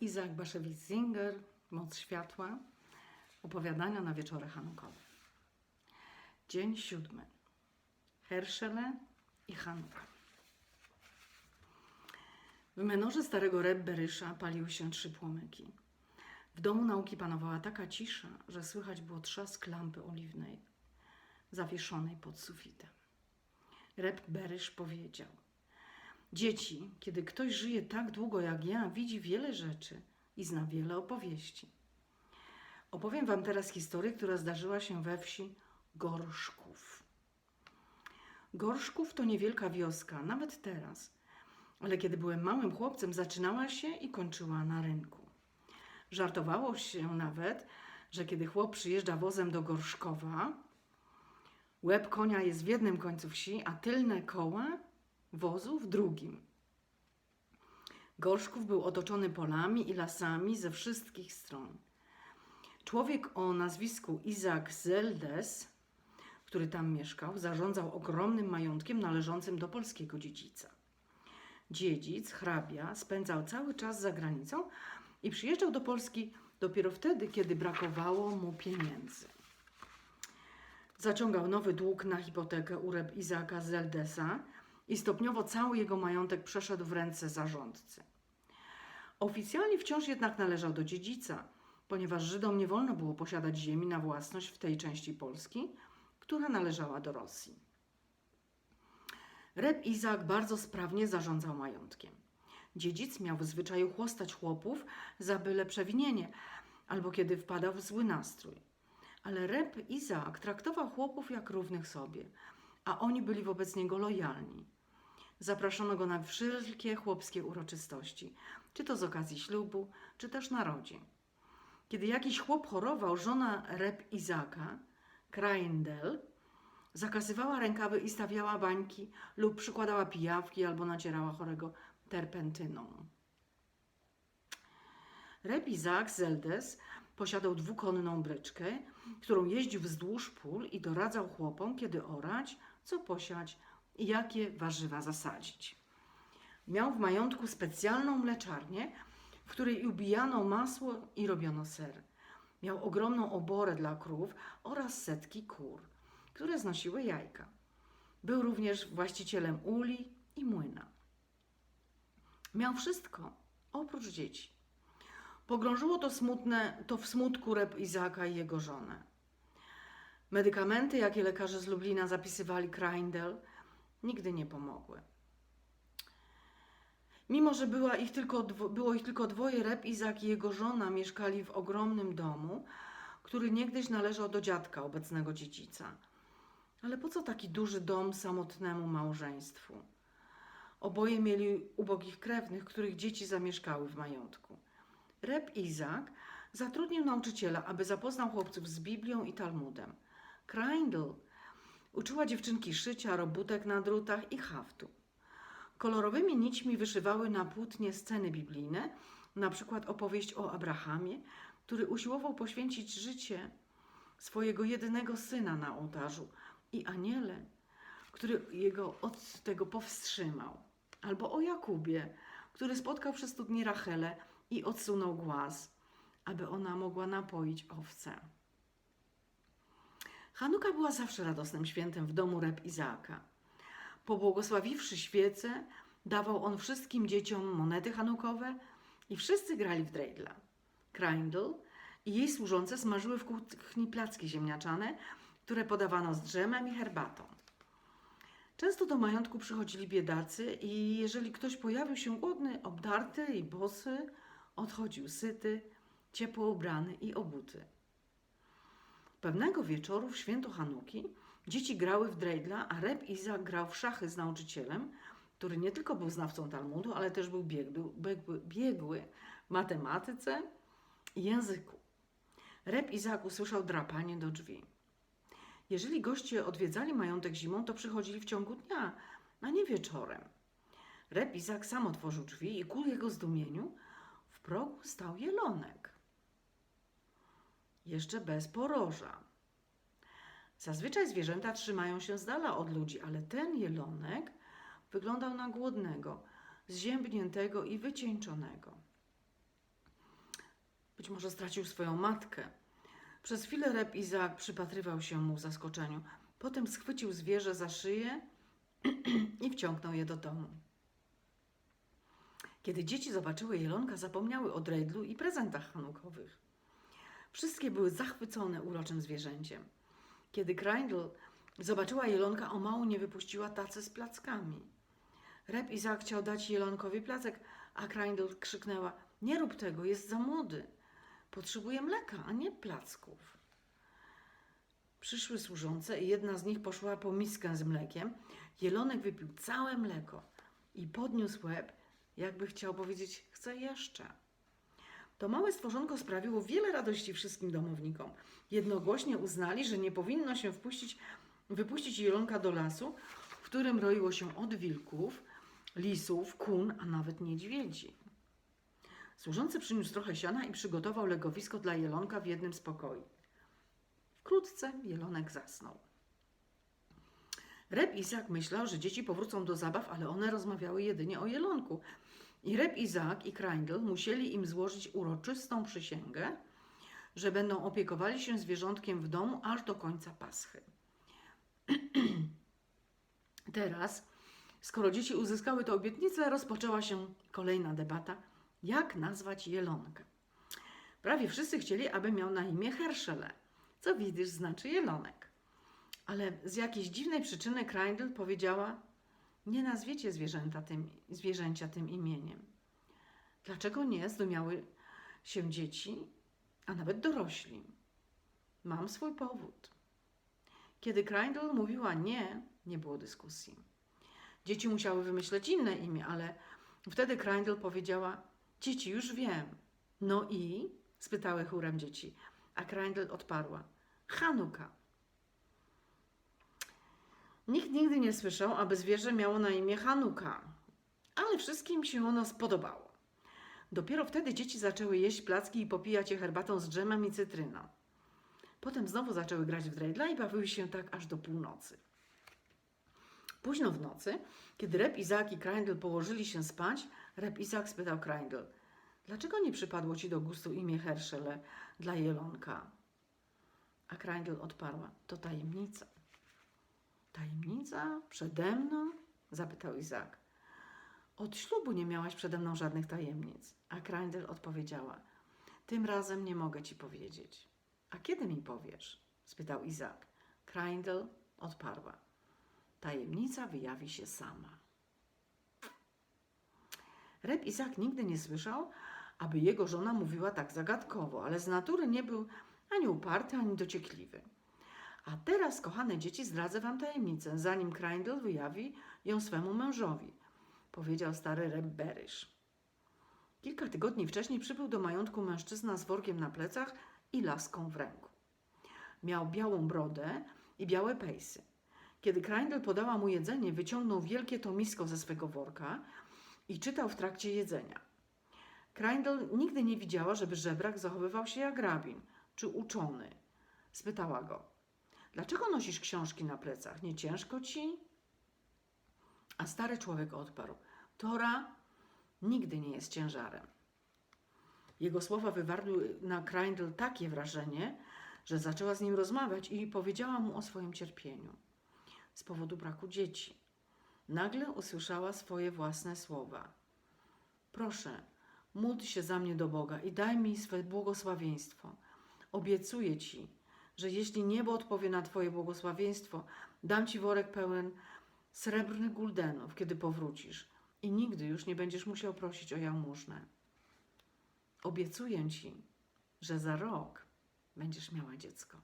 Izak Baszewicz-Singer, Moc Światła, opowiadania na wieczory hanukowe. Dzień siódmy. Herszele i Hanuka. W menorze starego Reb Berysza paliły się trzy płomyki. W domu nauki panowała taka cisza, że słychać było trzask lampy oliwnej, zawieszonej pod sufitem. Reb Berysz powiedział – Dzieci, kiedy ktoś żyje tak długo jak ja, widzi wiele rzeczy i zna wiele opowieści. Opowiem Wam teraz historię, która zdarzyła się we wsi Gorszków. Gorszków to niewielka wioska, nawet teraz, ale kiedy byłem małym chłopcem, zaczynała się i kończyła na rynku. Żartowało się nawet, że kiedy chłop przyjeżdża wozem do Gorszkowa, łeb konia jest w jednym końcu wsi, a tylne koła wozu w drugim. Gorszków był otoczony polami i lasami ze wszystkich stron. Człowiek o nazwisku Izak Zeldes, który tam mieszkał, zarządzał ogromnym majątkiem należącym do polskiego dziedzica. Dziedzic, hrabia, spędzał cały czas za granicą i przyjeżdżał do Polski dopiero wtedy, kiedy brakowało mu pieniędzy. Zaciągał nowy dług na hipotekę u reb Izaka Zeldesa i stopniowo cały jego majątek przeszedł w ręce zarządcy. Oficjalnie wciąż jednak należał do dziedzica, ponieważ Żydom nie wolno było posiadać ziemi na własność w tej części Polski, która należała do Rosji. Reb Izak bardzo sprawnie zarządzał majątkiem. Dziedzic miał w zwyczaju chłostać chłopów za byle przewinienie albo kiedy wpadał w zły nastrój. Ale Reb Izak traktował chłopów jak równych sobie, a oni byli wobec niego lojalni. Zapraszono go na wszelkie chłopskie uroczystości, czy to z okazji ślubu, czy też narodzin. Kiedy jakiś chłop chorował, żona Reb Izaka, Kraindel, zakazywała rękawy i stawiała bańki lub przykładała pijawki albo nacierała chorego terpentyną. Reb Izak Zeldes posiadał dwukonną bryczkę, którą jeździł wzdłuż pól i doradzał chłopom, kiedy orać, co posiać i jakie warzywa zasadzić. Miał w majątku specjalną mleczarnię, w której ubijano masło i robiono ser. Miał ogromną oborę dla krów oraz setki kur, które znosiły jajka. Był również właścicielem uli i młyna. Miał wszystko, oprócz dzieci. Pogrążyło to, smutne, to w smutku Reb Izaka i jego żonę. Medykamenty, jakie lekarze z Lublina zapisywali Kraindel, nigdy nie pomogły. Mimo, że była ich tylko, było ich tylko dwoje, Reb Izak i jego żona mieszkali w ogromnym domu, który niegdyś należał do dziadka obecnego dziedzica. Ale po co taki duży dom samotnemu małżeństwu? Oboje mieli ubogich krewnych, których dzieci zamieszkały w majątku. Reb Izak zatrudnił nauczyciela, aby zapoznał chłopców z Biblią i Talmudem. Kraindl uczyła dziewczynki szycia, robótek na drutach i haftu. Kolorowymi nićmi wyszywały na płótnie sceny biblijne, na przykład opowieść o Abrahamie, który usiłował poświęcić życie swojego jedynego syna na ołtarzu i aniele, który jego od tego powstrzymał. Albo o Jakubie, który spotkał przez studnię Rachelę i odsunął głaz, aby ona mogła napoić owce. Hanuka była zawsze radosnym świętem w domu Reb Izaaka. Pobłogosławiwszy świece, dawał on wszystkim dzieciom monety hanukowe i wszyscy grali w dreidla. Kraindl i jej służące smażyły w kuchni placki ziemniaczane, które podawano z drzemem i herbatą. Często do majątku przychodzili biedacy i jeżeli ktoś pojawił się głodny, obdarty i bosy, odchodził syty, ciepło ubrany i obuty. Pewnego wieczoru w święto Hanuki dzieci grały w dreidla, a Reb Izak grał w szachy z nauczycielem, który nie tylko był znawcą Talmudu, ale też był biegły, biegły, biegły w matematyce i języku. Reb Izak usłyszał drapanie do drzwi. Jeżeli goście odwiedzali majątek zimą, to przychodzili w ciągu dnia, a nie wieczorem. Reb Izak sam otworzył drzwi i ku jego zdumieniu w progu stał jelonek. Jeszcze bez poroża. Zazwyczaj zwierzęta trzymają się z dala od ludzi, ale ten jelonek wyglądał na głodnego, zziębniętego i wycieńczonego. Być może stracił swoją matkę. Przez chwilę Reb Izaak przypatrywał się mu w zaskoczeniu. Potem schwycił zwierzę za szyję i wciągnął je do domu. Kiedy dzieci zobaczyły jelonka, zapomniały o drejdlu i prezentach hanukowych. Wszystkie były zachwycone uroczym zwierzęciem. Kiedy Kreindl zobaczyła jelonka, o mało nie wypuściła tacy z plackami. Reb Izaak chciał dać jelonkowi placek, a Kreindl krzyknęła: Nie rób tego, jest za młody. Potrzebuje mleka, a nie placków. Przyszły służące i jedna z nich poszła po miskę z mlekiem. Jelonek wypił całe mleko i podniósł łeb, jakby chciał powiedzieć: Chcę jeszcze. To małe stworzonko sprawiło wiele radości wszystkim domownikom. Jednogłośnie uznali, że nie powinno się wpuścić, wypuścić jelonka do lasu, w którym roiło się od wilków, lisów, kun, a nawet niedźwiedzi. Służący przyniósł trochę siana i przygotował legowisko dla jelonka w jednym z pokoi. Wkrótce jelonek zasnął. Reb Izak myślał, że dzieci powrócą do zabaw, ale one rozmawiały jedynie o jelonku. I Reb Izak i Kreindl musieli im złożyć uroczystą przysięgę, że będą opiekowali się zwierzątkiem w domu aż do końca Paschy. Teraz, skoro dzieci uzyskały tę obietnicę, rozpoczęła się kolejna debata, jak nazwać jelonka. Prawie wszyscy chcieli, aby miał na imię Herschele, co widzisz znaczy jelonek. Ale z jakiejś dziwnej przyczyny Kreindl powiedziała, nie nazwiecie zwierzęta tym, zwierzęcia tym imieniem. Dlaczego nie? Zdumiały się dzieci, a nawet dorośli. Mam swój powód. Kiedy Kreindl mówiła nie, nie było dyskusji. Dzieci musiały wymyśleć inne imię, ale wtedy Kreindl powiedziała: Dzieci, już wiem. No i? spytały chórem dzieci, a Kreindl odparła: Hanuka. Nikt nigdy nie słyszał, aby zwierzę miało na imię Hanuka, ale wszystkim się ono spodobało. Dopiero wtedy dzieci zaczęły jeść placki i popijać je herbatą z dżemem i cytryną. Potem znowu zaczęły grać w drejdla i bawiły się tak aż do północy. Późno w nocy, kiedy Reb Izak i Kreindl położyli się spać, Reb Izak spytał Kreindl, dlaczego nie przypadło ci do gustu imię Herschele dla jelonka? A Kreindl odparła, to tajemnica. Tajemnica? Przede mną? zapytał Izak. Od ślubu nie miałaś przede mną żadnych tajemnic. A Kreindl odpowiedziała, tym razem nie mogę ci powiedzieć. A kiedy mi powiesz? spytał Izak. Kreindl odparła. Tajemnica wyjawi się sama. Reb Izak nigdy nie słyszał, aby jego żona mówiła tak zagadkowo, ale z natury nie był ani uparty, ani dociekliwy. A teraz, kochane dzieci, zdradzę wam tajemnicę, zanim Kreindl wyjawi ją swemu mężowi, powiedział stary Reb Berysz. Kilka tygodni wcześniej przybył do majątku mężczyzna z workiem na plecach i laską w ręku. Miał białą brodę i białe pejsy. Kiedy Kreindl podała mu jedzenie, wyciągnął wielkie tomisko ze swego worka i czytał w trakcie jedzenia. Kreindl nigdy nie widziała, żeby żebrak zachowywał się jak rabin czy uczony. Spytała go, dlaczego nosisz książki na plecach? Nie ciężko ci? A stary człowiek odparł, Tora nigdy nie jest ciężarem. Jego słowa wywarły na Kreindl takie wrażenie, że zaczęła z nim rozmawiać i powiedziała mu o swoim cierpieniu z powodu braku dzieci. Nagle usłyszała swoje własne słowa. Proszę, módl się za mnie do Boga i daj mi swe błogosławieństwo. Obiecuję ci, że jeśli niebo odpowie na Twoje błogosławieństwo, dam Ci worek pełen srebrnych guldenów, kiedy powrócisz i nigdy już nie będziesz musiał prosić o jałmużnę. Obiecuję Ci, że za rok będziesz miała dziecko.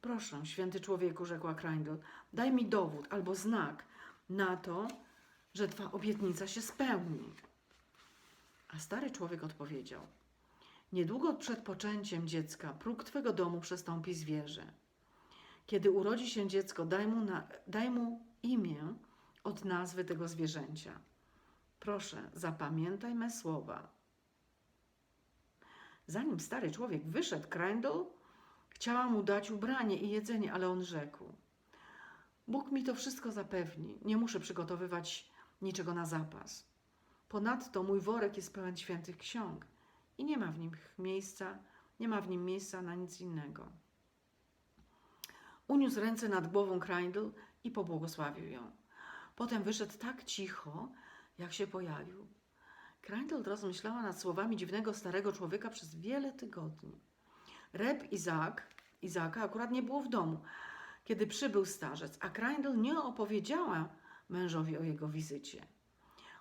Proszę, święty człowieku, rzekła Kreindl, daj mi dowód albo znak na to, że Twa obietnica się spełni. A stary człowiek odpowiedział, niedługo przed poczęciem dziecka próg Twego domu przestąpi zwierzę. Kiedy urodzi się dziecko, daj mu, na, daj mu imię od nazwy tego zwierzęcia. Proszę, zapamiętaj me słowa. Zanim stary człowiek wyszedł, Kreindl chciała mu dać ubranie i jedzenie, ale on rzekł: Bóg mi to wszystko zapewni, nie muszę przygotowywać niczego na zapas. Ponadto mój worek jest pełen świętych ksiąg i nie ma w nim miejsca, nie ma w nim miejsca na nic innego. Uniósł ręce nad głową Kraindl i pobłogosławił ją. Potem wyszedł tak cicho, jak się pojawił. Kraindl rozmyślała nad słowami dziwnego starego człowieka przez wiele tygodni. Reb Izaak, Izaaka akurat nie było w domu, kiedy przybył starzec, a Kraindl nie opowiedziała mężowi o jego wizycie.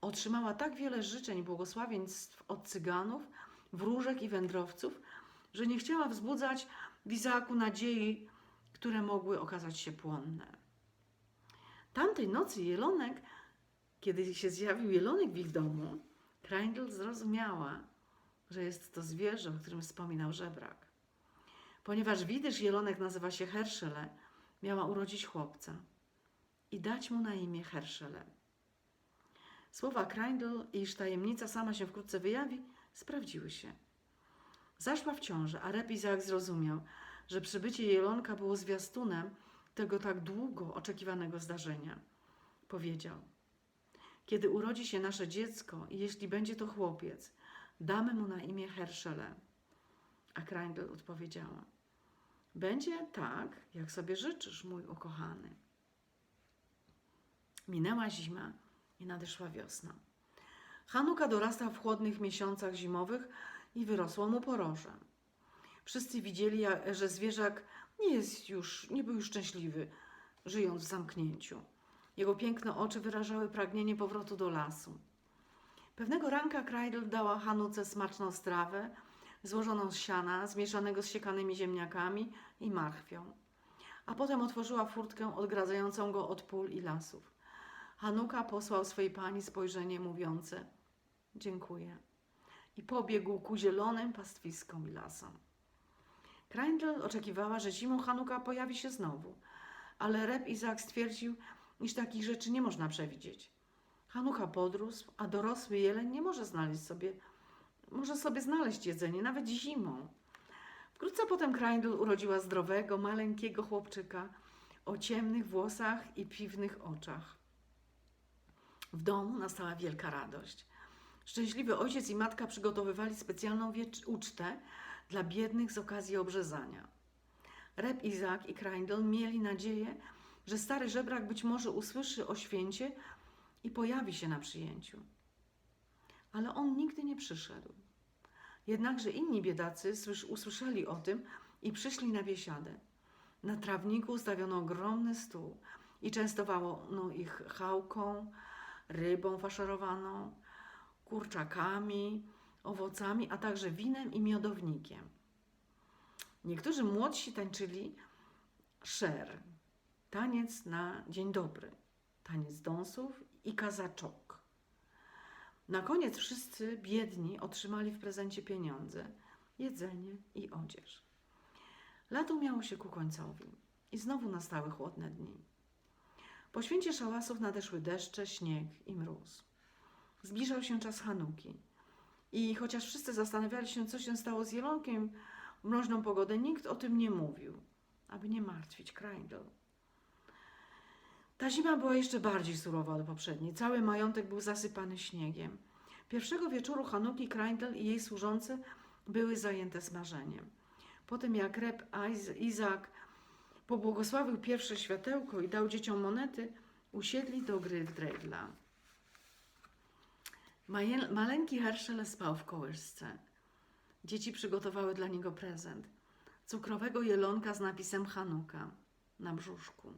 Otrzymała tak wiele życzeń błogosławieństw od cyganów, wróżek i wędrowców, że nie chciała wzbudzać w Izaaku nadziei, które mogły okazać się płonne. Tamtej nocy jelonek, kiedy się zjawił jelonek w ich domu, Kraindl zrozumiała, że jest to zwierzę, o którym wspominał żebrak. Ponieważ widysz jelonek nazywa się Herszele, miała urodzić chłopca i dać mu na imię Herszele. Słowa Kraindl, iż tajemnica sama się wkrótce wyjawi, sprawdziły się. Zaszła w ciąży, a Reb Izaak zrozumiał, że przybycie jelonka było zwiastunem tego tak długo oczekiwanego zdarzenia. Powiedział: Kiedy urodzi się nasze dziecko i jeśli będzie to chłopiec, damy mu na imię Herszele. A Kraindl odpowiedziała: Będzie tak, jak sobie życzysz, mój ukochany. Minęła zima i nadeszła wiosna. Hanuka dorastał w chłodnych miesiącach zimowych i wyrosło mu poroże. Wszyscy widzieli, jak- że zwierzak nie jest już, nie był już szczęśliwy, żyjąc w zamknięciu. Jego piękne oczy wyrażały pragnienie powrotu do lasu. Pewnego ranka Krajdl dała Hanuce smaczną strawę, złożoną z siana, zmieszanego z siekanymi ziemniakami i marchwią. A potem otworzyła furtkę odgradzającą go od pól i lasów. Hanuka posłał swej pani spojrzenie mówiące: Dziękuję. I pobiegł ku zielonym pastwiskom i lasom. Kraindl oczekiwała, że zimą Hanuka pojawi się znowu, ale Reb Izak stwierdził, iż takich rzeczy nie można przewidzieć. Hanuka podrósł, a dorosły jeleń nie może znaleźć sobie, może sobie znaleźć jedzenie nawet zimą. Wkrótce potem Kraindl urodziła zdrowego, maleńkiego chłopczyka o ciemnych włosach i piwnych oczach. W domu nastała wielka radość. Szczęśliwy ojciec i matka przygotowywali specjalną ucztę dla biednych z okazji obrzezania. Reb Izak i Kraindl mieli nadzieję, że stary żebrak być może usłyszy o święcie i pojawi się na przyjęciu. Ale on nigdy nie przyszedł. Jednakże inni biedacy słysz- usłyszeli o tym i przyszli na biesiadę. Na trawniku ustawiono ogromny stół i częstowano ich chałką, rybą faszerowaną, kurczakami, owocami, a także winem i miodownikiem. Niektórzy młodsi tańczyli szer, taniec na dzień dobry, taniec dąsów i kazaczok. Na koniec wszyscy biedni otrzymali w prezencie pieniądze, jedzenie i odzież. Lato miało się ku końcowi i znowu nastały chłodne dni. Po święcie szałasów nadeszły deszcze, śnieg i mróz. Zbliżał się czas Hanuki. I chociaż wszyscy zastanawiali się, co się stało z Jelonkiem w mroźną pogodę, nikt o tym nie mówił, aby nie martwić Kraindl. Ta zima była jeszcze bardziej surowa od poprzedniej. Cały majątek był zasypany śniegiem. Pierwszego wieczoru Hanuki Kraindl i jej służące były zajęte smażeniem. Potem jak Reb Iz- Izak pobłogosławił pierwsze światełko i dał dzieciom monety, usiedli do gry w dreidla. Maleńki Herschel spał w kołysce. Dzieci przygotowały dla niego prezent. Cukrowego jelonka z napisem Hanuka na brzuszku.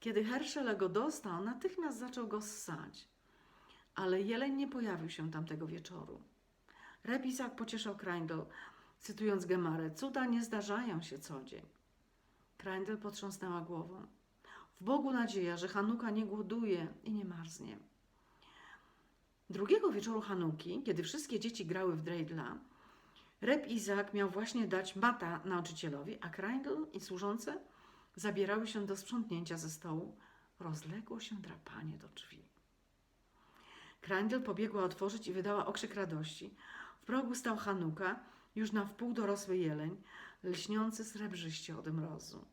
Kiedy Herschel go dostał, natychmiast zaczął go ssać. Ale jeleń nie pojawił się tamtego wieczoru. Reb Izak pocieszał Kraindl, cytując Gemarę, cuda nie zdarzają się co dzień. Kraindl potrząsnęła głową. W Bogu nadzieja, że Hanuka nie głoduje i nie marznie. Drugiego wieczoru Hanuki, kiedy wszystkie dzieci grały w dreidla, Reb Izak miał właśnie dać mata nauczycielowi, a Kraindl i służące zabierały się do sprzątnięcia ze stołu. Rozległo się drapanie do drzwi. Kraindl pobiegła otworzyć i wydała okrzyk radości. W progu stał Hanuka, już na wpół dorosły jeleń, lśniący srebrzyście od mrozu.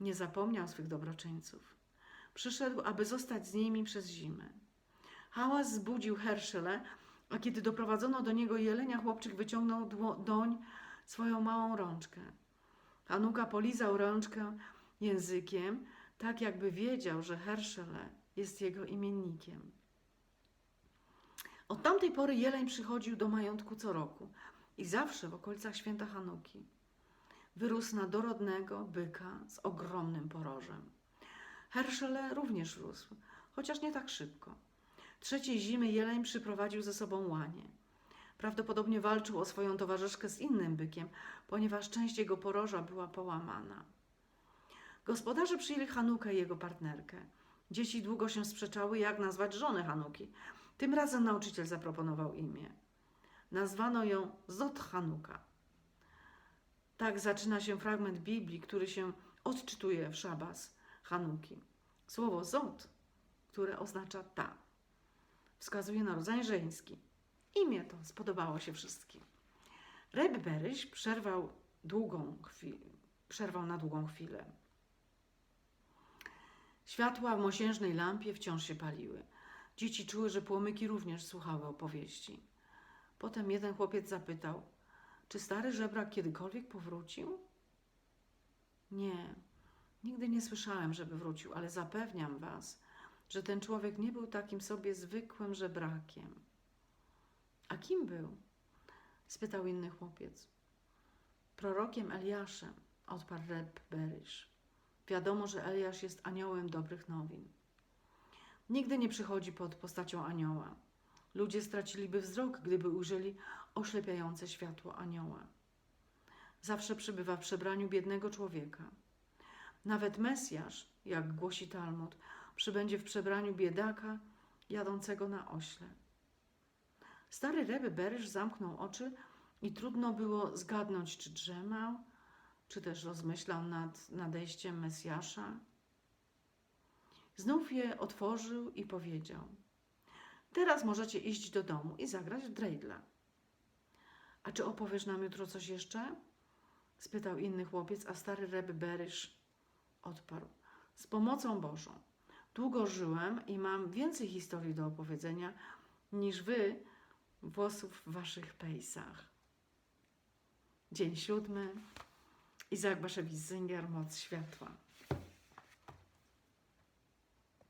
Nie zapomniał swych dobroczyńców. Przyszedł, aby zostać z nimi przez zimę. Hałas zbudził Herszele A kiedy doprowadzono do niego jelenia, chłopczyk wyciągnął doń swoją małą rączkę. Hanuka polizał rączkę językiem, tak jakby wiedział, że Herschele jest jego imiennikiem. Od tamtej pory jeleń przychodził do majątku co roku i zawsze w okolicach święta Hanuki. Wyrósł na dorodnego byka z ogromnym porożem. Herschele również rósł, chociaż nie tak szybko. Trzeciej zimy jeleń przyprowadził ze sobą łanie. Prawdopodobnie walczył o swoją towarzyszkę z innym bykiem, ponieważ część jego poroża była połamana. Gospodarze przyjęli Hanukę i jego partnerkę. Dzieci długo się sprzeczały, jak nazwać żonę Hanuki. Tym razem nauczyciel zaproponował imię. Nazwano ją Zot Hanuka. Tak zaczyna się fragment Biblii, który się odczytuje w szabas Hanuki. Słowo Zot, które oznacza ta, wskazuje na rodzaj żeński. Imię to spodobało się wszystkim. Reb Beryś przerwał długą przerwał na długą chwilę. Światła w mosiężnej lampie wciąż się paliły. Dzieci czuły, że płomyki również słuchały opowieści. Potem jeden chłopiec zapytał, czy stary żebrak kiedykolwiek powrócił? Nie, nigdy nie słyszałem, żeby wrócił, ale zapewniam was, że ten człowiek nie był takim sobie zwykłym żebrakiem. A kim był? spytał inny chłopiec. Prorokiem Eliaszem, odparł Reb Berysz. Wiadomo, że Eliasz jest aniołem dobrych nowin. Nigdy nie przychodzi pod postacią anioła. Ludzie straciliby wzrok, gdyby ujrzeli oślepiające światło anioła. Zawsze przybywa w przebraniu biednego człowieka. Nawet Mesjasz, jak głosi Talmud, przybędzie w przebraniu biedaka jadącego na ośle. Stary Reby Berysz zamknął oczy i trudno było zgadnąć, czy drzemał, czy też rozmyślał nad nadejściem Mesjasza. Znów je otworzył i powiedział: Teraz możecie iść do domu i zagrać w drejdla. A czy opowiesz nam jutro coś jeszcze? spytał inny chłopiec, a stary Reby Berysz odparł: Z pomocą Bożą. Długo żyłem i mam więcej historii do opowiedzenia niż wy włosów w waszych pejsach. Dzień siódmy. Izaak Baszewicz Zynger, Moc Światła.